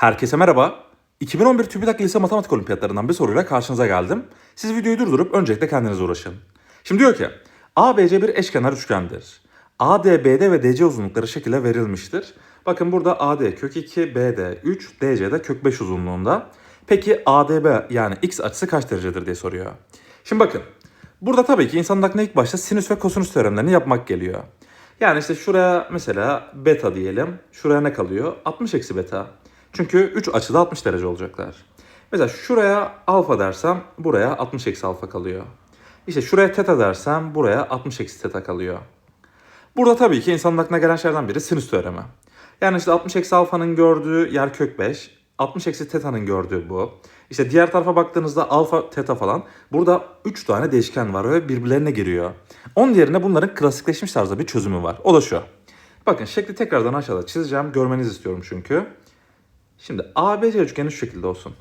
Herkese merhaba. 2011 TÜBİTAK Lise Matematik Olimpiyatlarından bir soruyla karşınıza geldim. Siz videoyu durdurup öncelikle kendiniz uğraşın. Şimdi diyor ki, ABC bir eşkenar üçgendir. AD, BD ve DC uzunlukları şekilde verilmiştir. Bakın burada AD kök 2, BD 3, DC de kök 5 uzunluğunda. Peki ADB yani x açısı kaç derecedir diye soruyor. Şimdi bakın, burada tabii ki insanın aklına ilk başta sinüs ve kosinüs teoremlerini yapmak geliyor. Yani işte şuraya mesela beta diyelim. Şuraya ne kalıyor? 60 eksi beta. Çünkü 3 açıda 60 derece olacaklar. Mesela şuraya alfa dersem buraya 60 eksi alfa kalıyor. İşte şuraya teta dersem buraya 60 eksi teta kalıyor. Burada tabii ki insanın aklına gelen şeylerden biri sinüs teoremi. Yani işte 60 eksi alfanın gördüğü yer kök 5. 60 eksi teta'nın gördüğü bu. İşte diğer tarafa baktığınızda alfa, teta falan. Burada 3 tane değişken var ve birbirlerine giriyor. Onun yerine bunların klasikleşmiş tarzda bir çözümü var. O da şu. Bakın şekli tekrardan aşağıda çizeceğim. Görmenizi istiyorum çünkü. Şimdi ABC üçgeni şu şekilde olsun.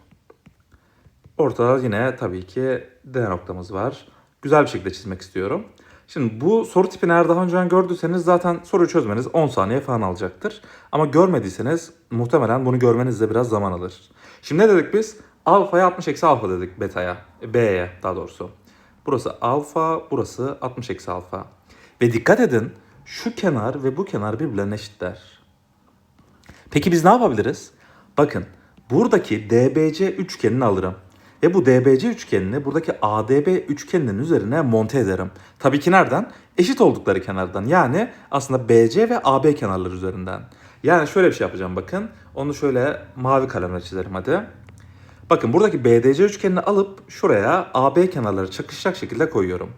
Ortada yine tabii ki D noktamız var. Güzel bir şekilde çizmek istiyorum. Şimdi bu soru tipini eğer daha önceden gördüyseniz zaten soruyu çözmeniz 10 saniye falan alacaktır. Ama görmediyseniz muhtemelen bunu görmeniz de biraz zaman alır. Şimdi ne dedik biz? Alfaya 60 eksi alfa dedik beta'ya. B'ye daha doğrusu. Burası alfa, burası 60 eksi alfa. Ve dikkat edin şu kenar ve bu kenar birbirlerine eşitler. Peki biz ne yapabiliriz? Bakın buradaki DBC üçgenini alırım. Ve bu DBC üçgenini buradaki ADB üçgeninin üzerine monte ederim. Tabii ki nereden? Eşit oldukları kenardan. Yani aslında BC ve AB kenarları üzerinden. Yani şöyle bir şey yapacağım bakın. Onu şöyle mavi kalemle çizerim hadi. Bakın buradaki BDC üçgenini alıp şuraya AB kenarları çakışacak şekilde koyuyorum.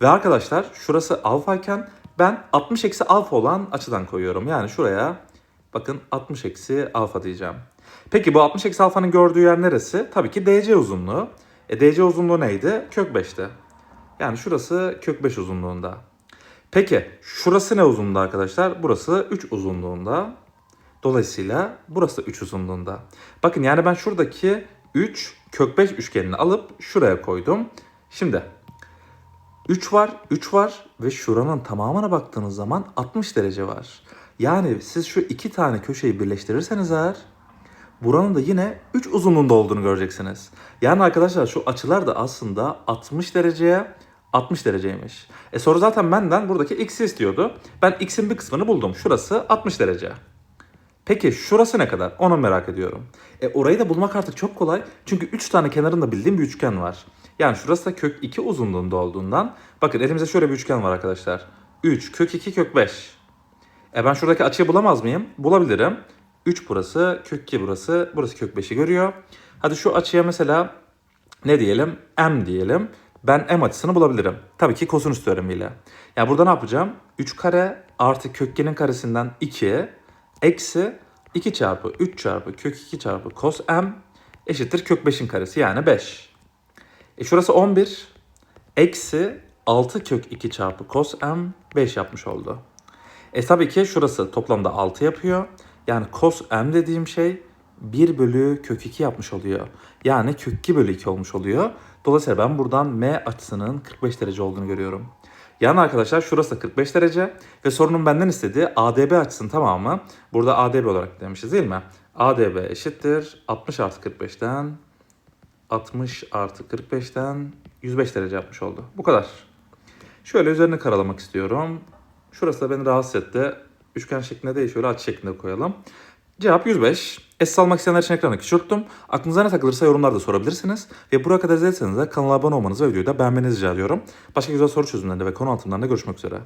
Ve arkadaşlar şurası alfa iken ben 60 eksi alfa olan açıdan koyuyorum. Yani şuraya bakın 60 eksi alfa diyeceğim. Peki bu 60 eksi alfanın gördüğü yer neresi? Tabii ki DC uzunluğu. E DC uzunluğu neydi? Kök 5'ti. Yani şurası kök 5 uzunluğunda. Peki şurası ne uzunluğunda arkadaşlar? Burası 3 uzunluğunda. Dolayısıyla burası da 3 uzunluğunda. Bakın yani ben şuradaki 3 kök 5 üçgenini alıp şuraya koydum. Şimdi 3 var, 3 var ve şuranın tamamına baktığınız zaman 60 derece var. Yani siz şu iki tane köşeyi birleştirirseniz eğer buranın da yine 3 uzunluğunda olduğunu göreceksiniz. Yani arkadaşlar şu açılar da aslında 60 dereceye 60 dereceymiş. E soru zaten benden buradaki x'i istiyordu. Ben x'in bir kısmını buldum. Şurası 60 derece. Peki şurası ne kadar? Onu merak ediyorum. E orayı da bulmak artık çok kolay. Çünkü 3 tane kenarında bildiğim bir üçgen var. Yani şurası da kök 2 uzunluğunda olduğundan. Bakın elimizde şöyle bir üçgen var arkadaşlar. 3 kök 2 kök 5. E ben şuradaki açıyı bulamaz mıyım? Bulabilirim. 3 burası, kök 2 burası, burası kök 5'i görüyor. Hadi şu açıya mesela ne diyelim? M diyelim. Ben M açısını bulabilirim. Tabii ki kosinüs teoremiyle. Yani burada ne yapacağım? 3 kare artı kök 2'nin karesinden 2 eksi 2 çarpı 3 çarpı kök 2 çarpı cos M eşittir kök 5'in karesi yani 5. E şurası 11 eksi 6 kök 2 çarpı cos M 5 yapmış oldu. E tabii ki şurası toplamda 6 yapıyor. Yani cos m dediğim şey 1 bölü kök 2 yapmış oluyor. Yani kök 2 bölü 2 olmuş oluyor. Dolayısıyla ben buradan m açısının 45 derece olduğunu görüyorum. Yani arkadaşlar şurası da 45 derece ve sorunun benden istediği ADB açısının tamamı burada ADB olarak demişiz değil mi? ADB eşittir 60 artı 45'ten 60 artı 45'ten 105 derece yapmış oldu. Bu kadar. Şöyle üzerine karalamak istiyorum. Şurası da beni rahatsız etti. Üçgen şeklinde değil şöyle açı şeklinde koyalım. Cevap 105. Es almak isteyenler için ekranı küçülttüm. Aklınıza ne takılırsa yorumlarda sorabilirsiniz. Ve buraya kadar izlediyseniz de kanala abone olmanızı ve videoyu da beğenmenizi rica ediyorum. Başka güzel soru çözümlerinde ve konu altından görüşmek üzere.